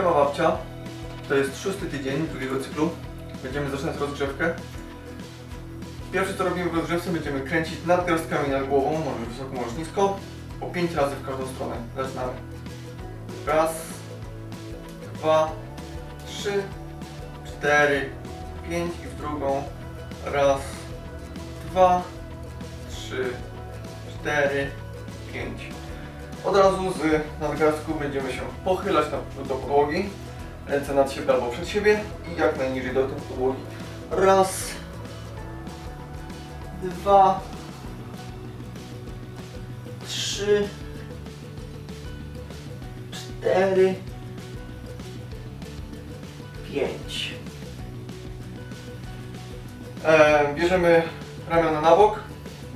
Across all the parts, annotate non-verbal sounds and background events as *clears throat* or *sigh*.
Siema babcia. To jest szósty tydzień drugiego cyklu. Będziemy zaczynać rozgrzewkę. Pierwsze co robimy w rozgrzewce będziemy kręcić nadgarstkami nad głową, może wysoko, może nisko, po 5 razy w każdą stronę. Zaczynamy. Raz, dwa, trzy, cztery, pięć i w drugą. Raz, dwa, trzy, cztery, pięć. Od razu z nadgarstku będziemy się pochylać na, do podłogi, ręce nad siebie albo przed siebie i jak najniżej do tej podłogi. Raz, dwa, trzy, cztery, pięć. E, bierzemy ramiona na bok,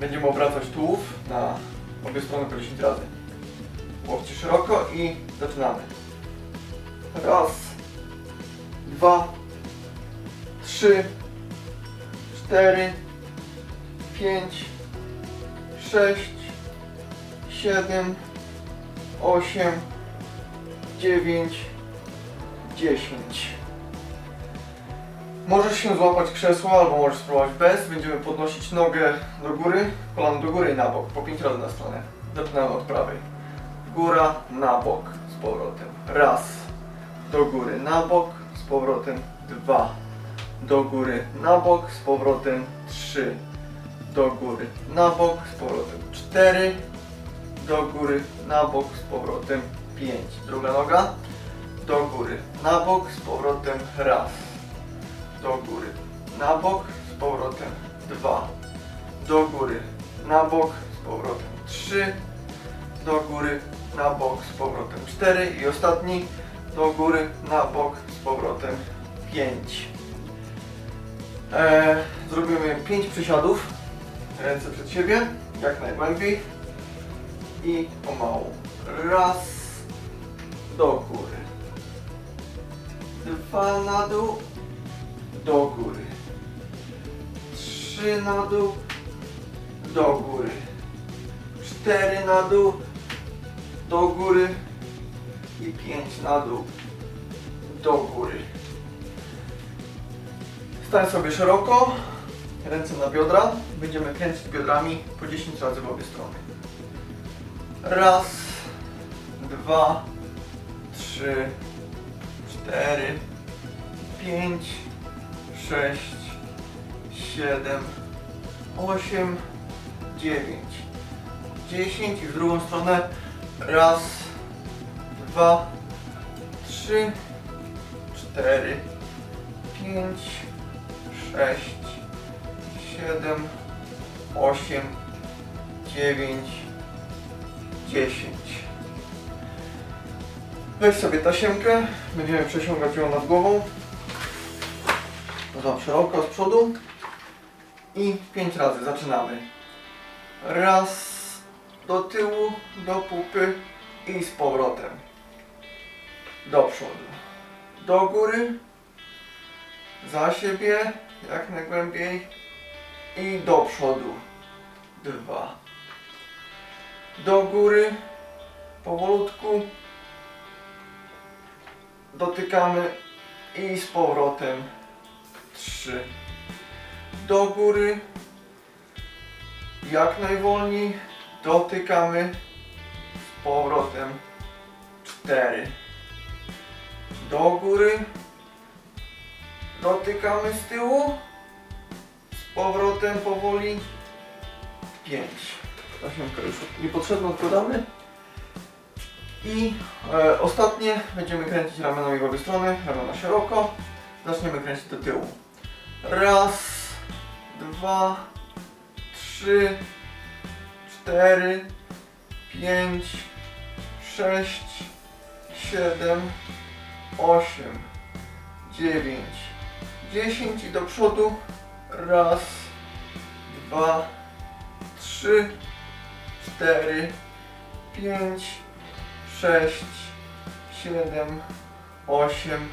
będziemy obracać tułów na obie strony po 10 razy. Łokcie szeroko i zaczynamy. Raz, dwa, trzy, cztery, pięć, sześć, siedem, osiem, dziewięć, dziesięć. Możesz się złapać krzesła albo możesz spróbować bez. Będziemy podnosić nogę do góry, kolano do góry i na bok. Po 5 razy na stronę. Zaczynamy od prawej. Góra, na bok, z powrotem. Raz. Do góry, na bok, z powrotem. Dwa. Do góry, na bok, z powrotem. Trzy. Do góry, na bok, z powrotem. Cztery. Do góry, na bok, z powrotem. Pięć. Druga noga. Do góry, na bok, z powrotem. Raz. Do góry, na bok, z powrotem. Dwa. Do góry, na bok, z powrotem. Trzy do góry, na bok, z powrotem 4 i ostatni do góry, na bok, z powrotem 5. E, zrobimy 5 przysiadów, ręce przed siebie, jak najgłębiej i pomału. Raz, do góry, dwa na dół, do góry, trzy na dół, do góry, cztery na dół, do góry i 5 na dół, do góry. Stań sobie szeroko, ręce na biodra. Będziemy kręcić biodrami po 10 razy w obie strony. Raz, dwa, trzy, cztery, pięć, sześć, siedem, osiem, dziewięć. 10 i w drugą stronę. Raz, dwa, trzy, cztery, pięć, sześć, siedem, osiem, dziewięć, dziesięć. Weź sobie tasiemkę, będziemy przesiągać ją nad głową. Podam szeroko z przodu i pięć razy zaczynamy. Raz, do tyłu, do pupy i z powrotem. Do przodu. Do góry, za siebie, jak najgłębiej i do przodu. Dwa. Do góry, powolutku. Dotykamy i z powrotem. Trzy. Do góry, jak najwolniej dotykamy z powrotem 4 do góry dotykamy z tyłu z powrotem powoli 5 tasiemkę już niepotrzebną odkładamy i e, ostatnie. Będziemy kręcić ramionami w obie strony ramiona szeroko. Zaczniemy kręcić do tyłu. Raz dwa trzy cztery, pięć, sześć, siedem, osiem, dziewięć, dziesięć i do przodu. Raz, dwa, trzy, cztery, pięć, sześć, siedem, osiem,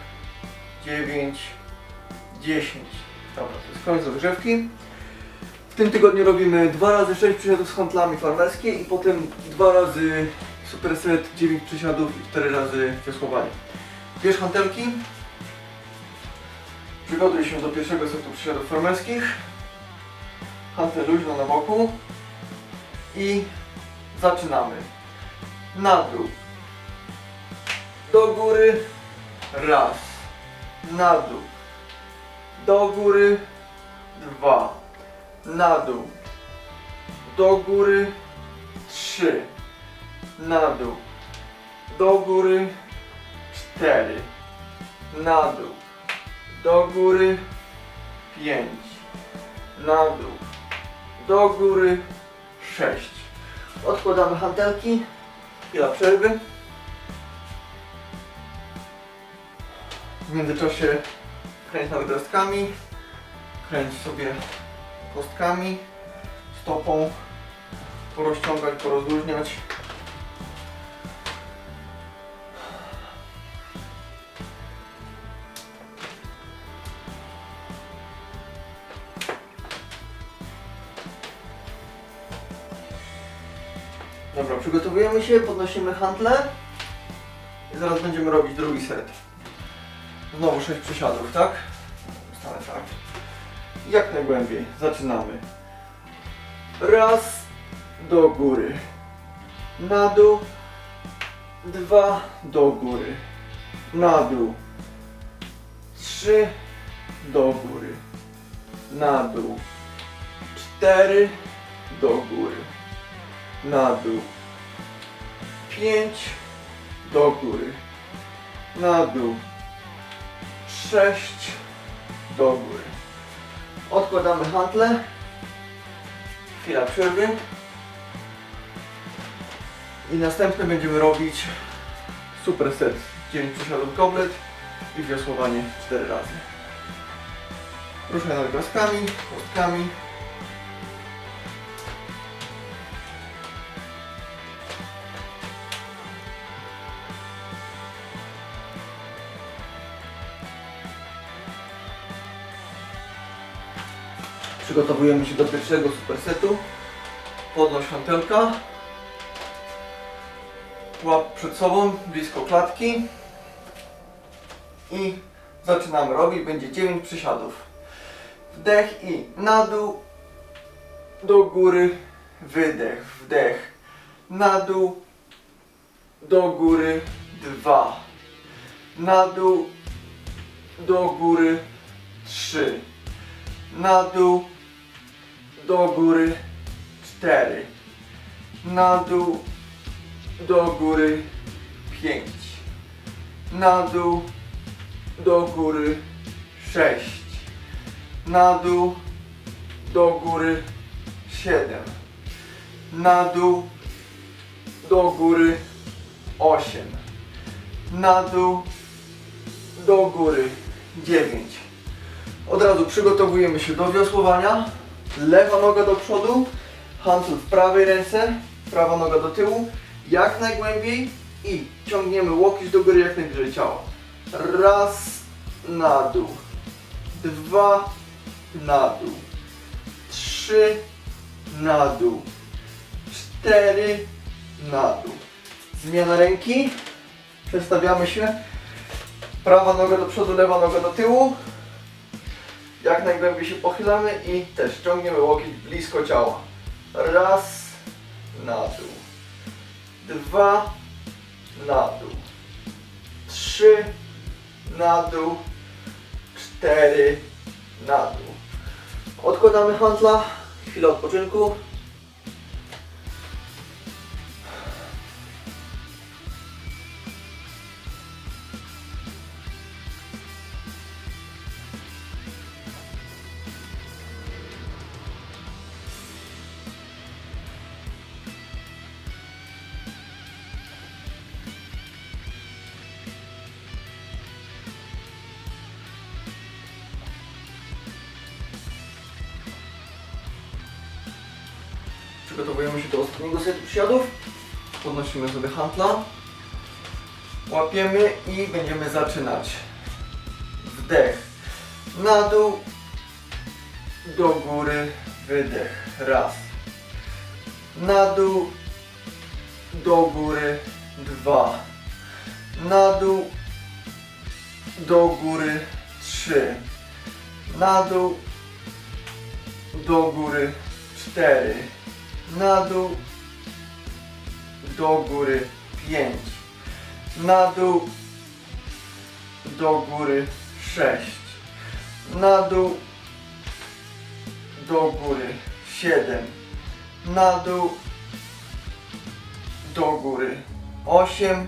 dziewięć, dziesięć. Dobra, to jest koniec rozgrzewki. W tym tygodniu robimy dwa razy 6 przysiadów z handlami farmerskie i potem dwa razy superset 9 przysiadów i 4 razy wiosłowanie. Bierz hantelki. Przygotuj się do pierwszego setu przysiadów farmerskich. Hantel luźno na boku. I zaczynamy. Na dół. Do góry. Raz. Na dół. Do góry. Dwa. Na dół. Do góry. Trzy. Na dół. Do góry. Cztery. Na dół. Do góry. Pięć. Na dół. Do góry. Sześć. Odkładamy hantelki. Chwila przerwy. W międzyczasie kręć nadgarstkami. Kręć sobie kostkami. Stopą. Porozciągać, porozluźniać. Dobra, przygotowujemy się, podnosimy hantle i zaraz będziemy robić drugi set. Znowu 6 przysiadów, tak? Jak najgłębiej. Zaczynamy. Raz do góry. Na dół. Dwa do góry. Na dół. Trzy do góry. Na dół. Cztery do góry na dół. 5 do góry. Na dół. 6 do góry. Odkładamy hantle. Chwila przerwy. I następny będziemy robić super set 9 przysiadów goblet i wiosłowanie 4 razy. Ruszaj nadgarstkami, kostkami. Przygotowujemy się do pierwszego supersetu. Podnoś hantelka. Łap przed sobą, blisko klatki. I zaczynamy robić. Będzie 9 przysiadów. Wdech i na dół. Do góry. Wydech, wdech. Na dół. Do góry. Dwa. Na dół. Do góry. Trzy na dół, do góry, cztery, na dół, do góry, pięć, na dół, do góry, sześć, na dół, do góry, siedem, na dół, do góry, osiem, na dół, do góry, dziewięć. Od razu przygotowujemy się do wiosłowania. Lewa noga do przodu, hancel w prawej ręce, prawa noga do tyłu, jak najgłębiej i ciągniemy łokieć do góry jak najbliżej ciała. Raz na dół, dwa na dół, trzy na dół, cztery na dół. Zmiana ręki, przestawiamy się, prawa noga do przodu, lewa noga do tyłu, jak najgłębiej się pochylamy i też ciągniemy łokieć blisko ciała. Raz, na dół. Dwa, na dół. Trzy, na dół. Cztery, na dół. Odkładamy hantla. Chwilę odpoczynku. Przygotowujemy się do ostatniego setu przysiadów. Podnosimy sobie hantla. Łapiemy i będziemy zaczynać. Wdech. Na dół. Do góry. Wydech. Raz. Na dół. Do góry. Dwa. Na dół. do góry 3, na dół, do góry 4, na dół, do góry 5, na dół, do góry 6, na dół, do góry 7, na dół, do góry 8,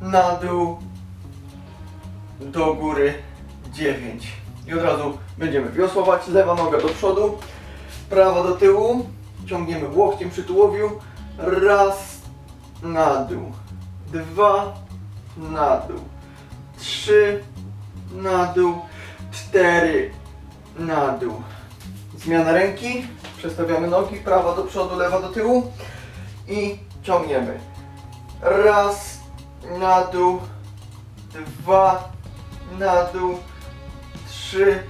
na dół, do góry 9. I od razu będziemy wiosłować. Lewa noga do przodu, prawa do tyłu. Ciągniemy łokciem przy tułowiu. Raz, na dół. Dwa, na dół. Trzy, na dół. Cztery, na dół. Zmiana ręki. Przestawiamy nogi, prawa do przodu, lewa do tyłu. I ciągniemy. Raz, na dół. Dwa, na dół. Trzy,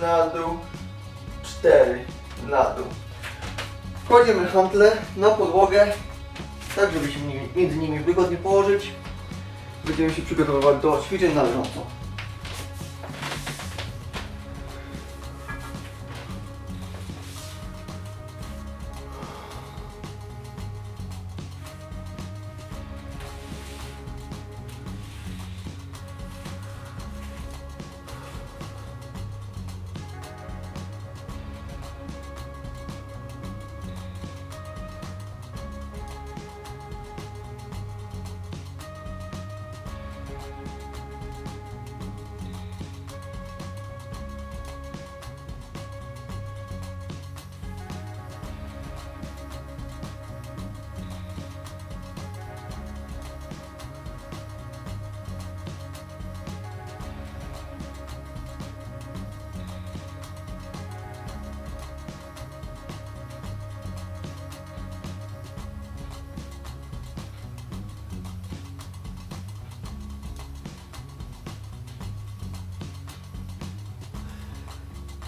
na dół. Cztery. Kładziemy hantle na podłogę, tak żeby się mi- między nimi wygodnie położyć. Będziemy się przygotowywać do ćwiczeń na leżąco.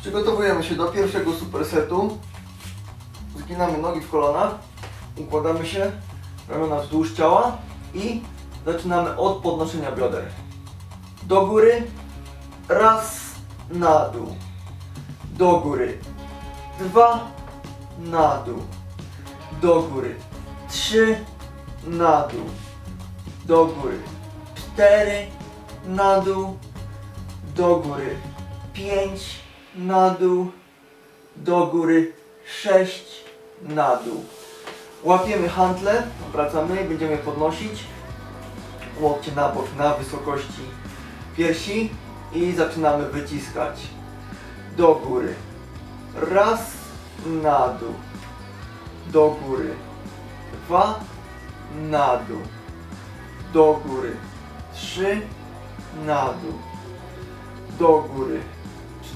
Przygotowujemy się do pierwszego supersetu. Zginamy nogi w kolanach, układamy się, ramiona wzdłuż ciała i zaczynamy od podnoszenia bioder. Do góry, raz, na dół. Do góry, dwa, na dół. Do góry, trzy, na dół. Do góry, cztery, na dół. Do góry, pięć, na dół, do góry, 6 na dół. Łapiemy hantle, wracamy będziemy podnosić łokcie na bok na wysokości piersi i zaczynamy wyciskać do góry. Raz, na dół, do góry. Dwa, na dół, do góry. Trzy, na dół, do góry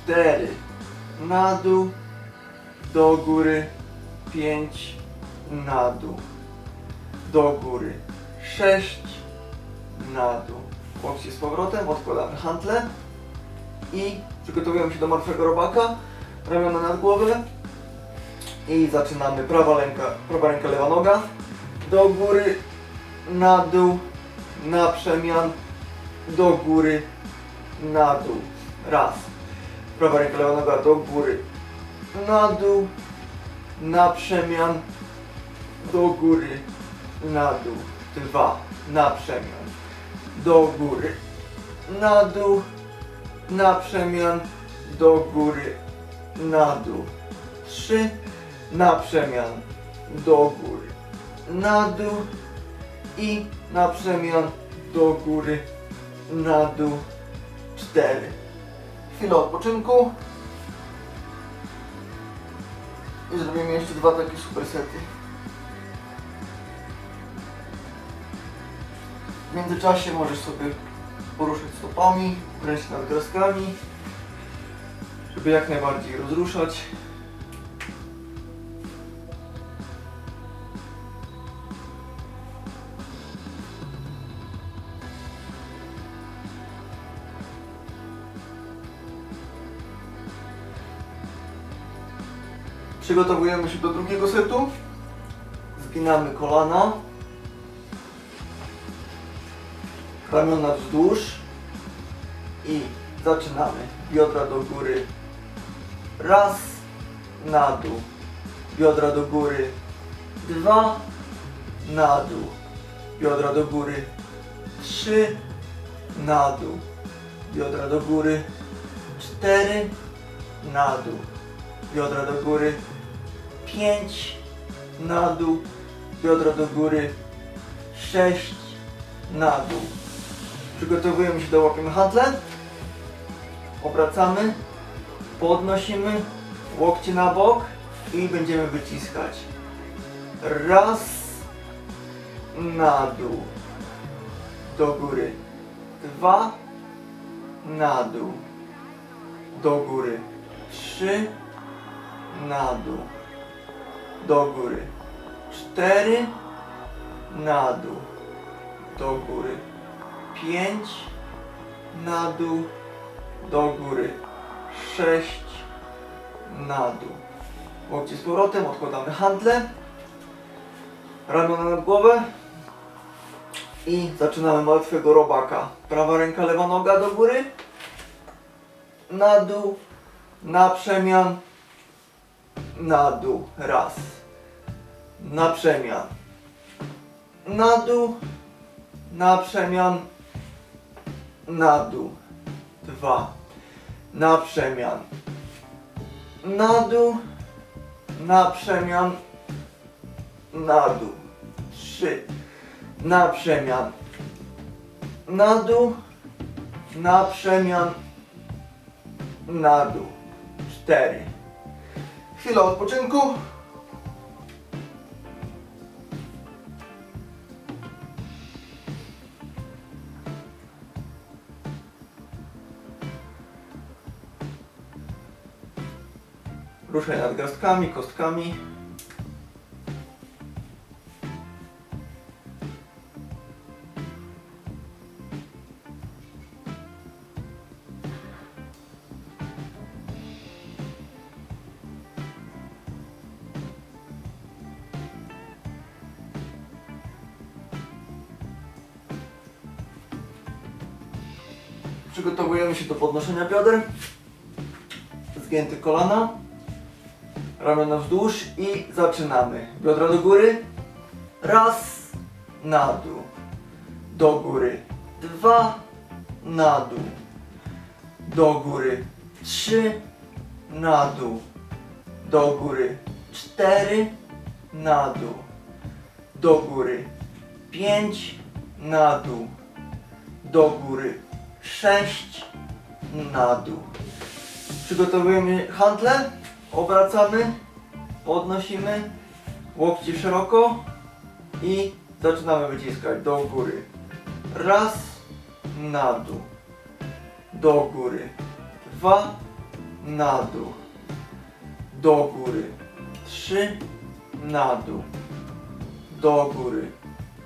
cztery, na dół, do góry, pięć, na dół, do góry, sześć, na dół. Łokcie z powrotem, odkładamy hantle i przygotowujemy się do martwego robaka, ramiona nad głowę i zaczynamy. Prawa ręka, prawa ręka, lewa noga, do góry, na dół, na przemian, do góry, na dół. Raz. Prawa ręka, lewa noga do góry. Na dół. Na przemian. Do góry. Na dół. Dwa. Na przemian. Do góry. Na dół. Na przemian. Do góry. Na dół. Trzy. Na przemian. Do góry. Na dół. I na przemian. Do góry. Na dół. Cztery chwilę odpoczynku i zrobimy jeszcze dwa takie supersety. W międzyczasie możesz sobie poruszyć stopami, kręcić nadgarstkami, żeby jak najbardziej rozruszać. Przygotowujemy się do drugiego setu. Zginamy kolana. Ramiona wzdłuż. I zaczynamy. Biodra do góry. Raz, na dół. Biodra do góry. Dwa, na dół. Biodra do góry. Trzy, na dół. Biodra do góry. Cztery, na dół. Biodra do góry. Pięć, na dół. Biodra do góry. Sześć, na dół. Przygotowujemy się do łapiemy handle. Obracamy. Podnosimy. Łokcie na bok. I będziemy wyciskać. Raz. Na dół. Do góry. Dwa. Na dół. Do góry. Trzy. Na dół. Do góry. Cztery. Na dół. Do góry. Pięć. Na dół. Do góry. Sześć. Na dół. Łokcie z powrotem. Odkładamy handle. Ramiona nad głowę. I zaczynamy martwego robaka. Prawa ręka, lewa noga do góry. Na dół. Na przemian. Na dół. Raz. Na przemian. Na dół. Na przemian. Na dół. Dwa. Na przemian. Na dół. Na przemian. Na dół. Trzy. Na przemian. Na dół. Na przemian. Na dół. Cztery. Chwila odpoczynku. Ruszaj nadgarstkami, kostkami. Się do podnoszenia bioder. Zgięte kolana. Ramiona wzdłuż i zaczynamy. Biodra do góry. Raz, na dół. Do góry. Dwa, na dół. Do góry. Trzy, na dół. Do góry. Cztery, na dół. Do góry. Pięć, na dół. Do góry. Sześć, na dół. Przygotowujemy handle. Obracamy, podnosimy, łokcie szeroko i zaczynamy wyciskać do góry. Raz, na dół, do góry. Dwa, na dół, do góry. Trzy, na dół, do góry.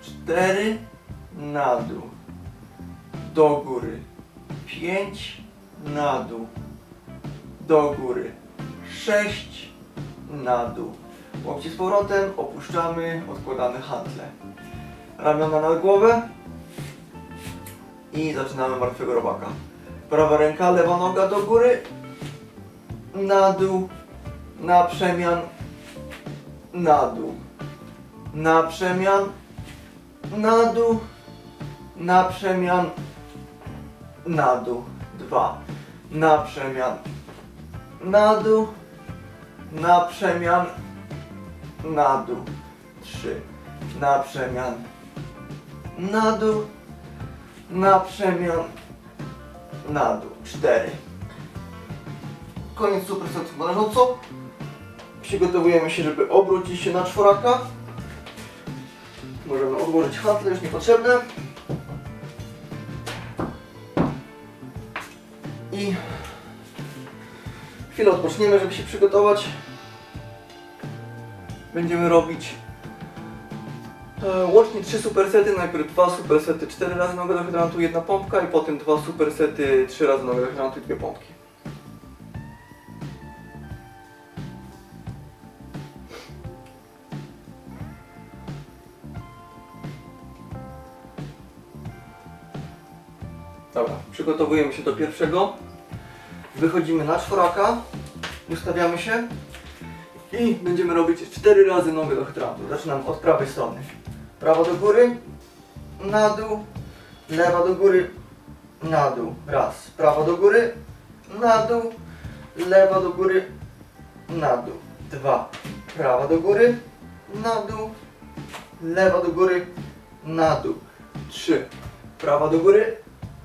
Cztery, na dół, do góry. Pięć, na dół, do góry. 6 na dół. Łokcie z powrotem, opuszczamy, odkładamy handle. Ramiona nad głowę i zaczynamy martwego robaka. Prawa ręka, lewa noga do góry, na dół, na przemian, na dół, na przemian, na dół, na przemian, na dół. Dwa. Na przemian, na dół, na przemian, na dół, trzy, na przemian, na dół, na przemian, na dół, cztery. Koniec supersetów na leżąco. Przygotowujemy się, żeby obrócić się na czworaka. Możemy odłożyć handle, już niepotrzebne. Chwilę odpoczniemy, żeby się przygotować. Będziemy robić e, łącznie trzy supersety. Najpierw dwa supersety, cztery razy nogę do hydrantu, jedna pompka i potem dwa supersety, trzy razy nogę do hydrantu i dwie pompki. Dobra, przygotowujemy się do pierwszego. Wychodzimy na czworaka, ustawiamy się i będziemy robić cztery razy nogę do hydrantu. Zaczynam od prawej strony. Prawa do góry, na dół, lewa do góry, na dół. Raz. Prawa do góry, na dół, lewa do góry, na dół. Dwa. Prawa do góry, na dół, lewa do góry, na dół. Trzy. Prawa do góry,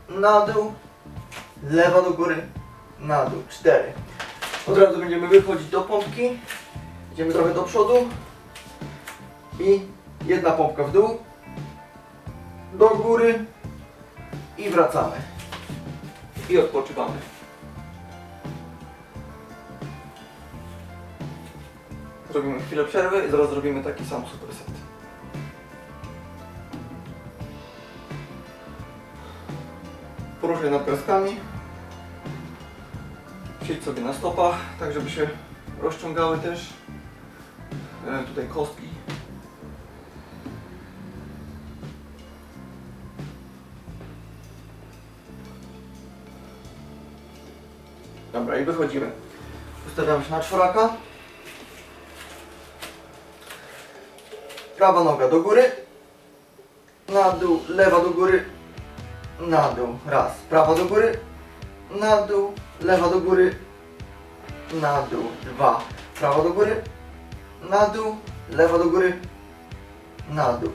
na dół, lewa do góry, na dół. Cztery. Od razu będziemy wychodzić do pompki. Idziemy trochę do przodu. I jedna pompka w dół, do góry i wracamy. I odpoczywamy. Zrobimy chwilę przerwy i zaraz zrobimy taki sam superset. Poruszaj nadgarstkami. Siedź sobie na stopach, tak żeby się rozciągały też e, tutaj kostki. Dobra, i wychodzimy. Ustawiamy się na czworaka. Prawa noga do góry. Na dół, lewa do góry. Na dół. Raz. Prawa do góry. Na dół, lewa do góry. Na dół. Dwa. Prawa do góry. Na dół, lewa do góry. Na dół.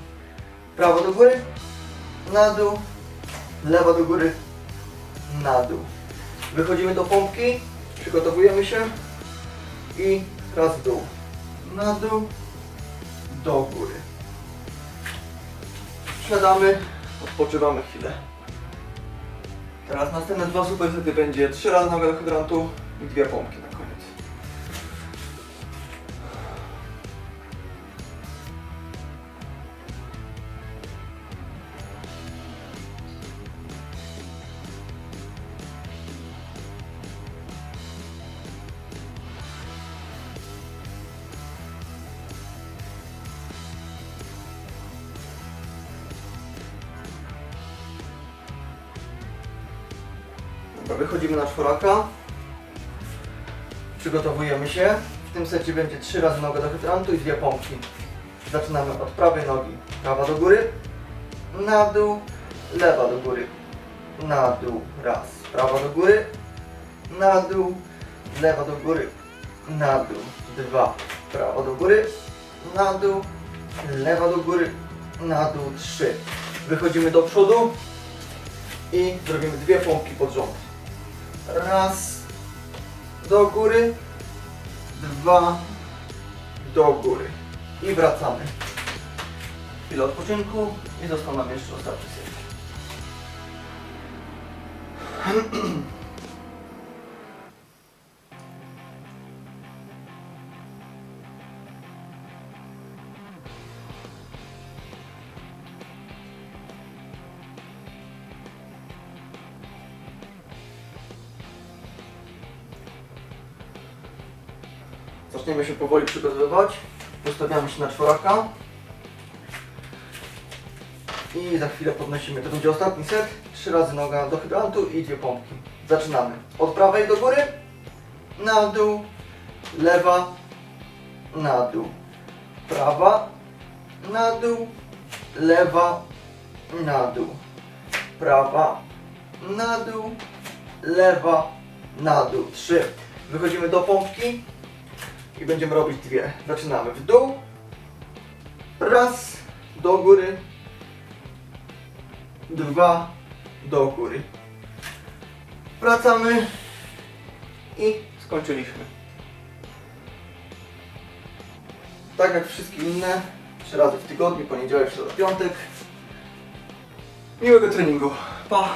Prawa do góry. Na dół, lewa do góry. Na dół. Wychodzimy do pompki, przygotowujemy się i raz w dół, na dół, do góry. Siadamy, odpoczywamy chwilę. Teraz następne dwa supersety będzie trzy razy noga do hydrantu i dwie pompki wychodzimy na czworaka. Przygotowujemy się. W tym secie będzie trzy razy noga do hydrantu i dwie pompki. Zaczynamy od prawej nogi. Prawa do góry, na dół, lewa do góry, na dół, raz. Prawa do góry, na dół, lewa do góry, na dół, dwa. Prawa do góry, na dół, lewa do góry, na dół, trzy. Wychodzimy do przodu i zrobimy dwie pompki pod rząd. Raz do góry, dwa do góry i wracamy. Chwilę odpoczynku i został nam jeszcze ostatni set. *clears throat* Zaczniemy się powoli przygotowywać. Ustawiamy się na czworaka. I za chwilę podnosimy. To będzie ostatni set. Trzy razy noga do hydrantu i dwie pompki. Zaczynamy. Od prawej do góry. Na dół. Lewa. Na dół. Prawa. Na dół. Lewa. Na dół. Prawa. Na dół. Lewa. Na dół. Trzy. Wychodzimy do pompki i będziemy robić dwie. Zaczynamy w dół, raz, do góry, dwa, do góry. Wracamy i skończyliśmy. Tak jak wszystkie inne, trzy razy w tygodniu, poniedziałek, środa, piątek. Miłego treningu. Pa!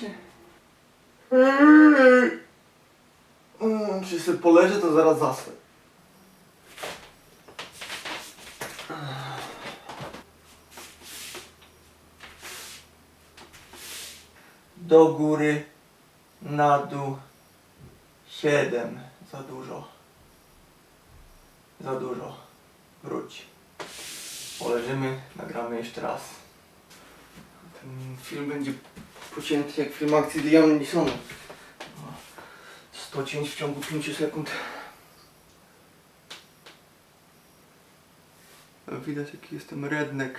Sobie w nosie. Mm, Czy sobie poleżę, to zaraz zasnę. Do góry, Na dół. Siedem. Za dużo. Za dużo. Wróć. Poleżymy, nagramy jeszcze raz. Ten film będzie pocięty jak film akcji Liam Neesona. 100 cięć w ciągu 5 sekund. Widać jaki jestem redneck.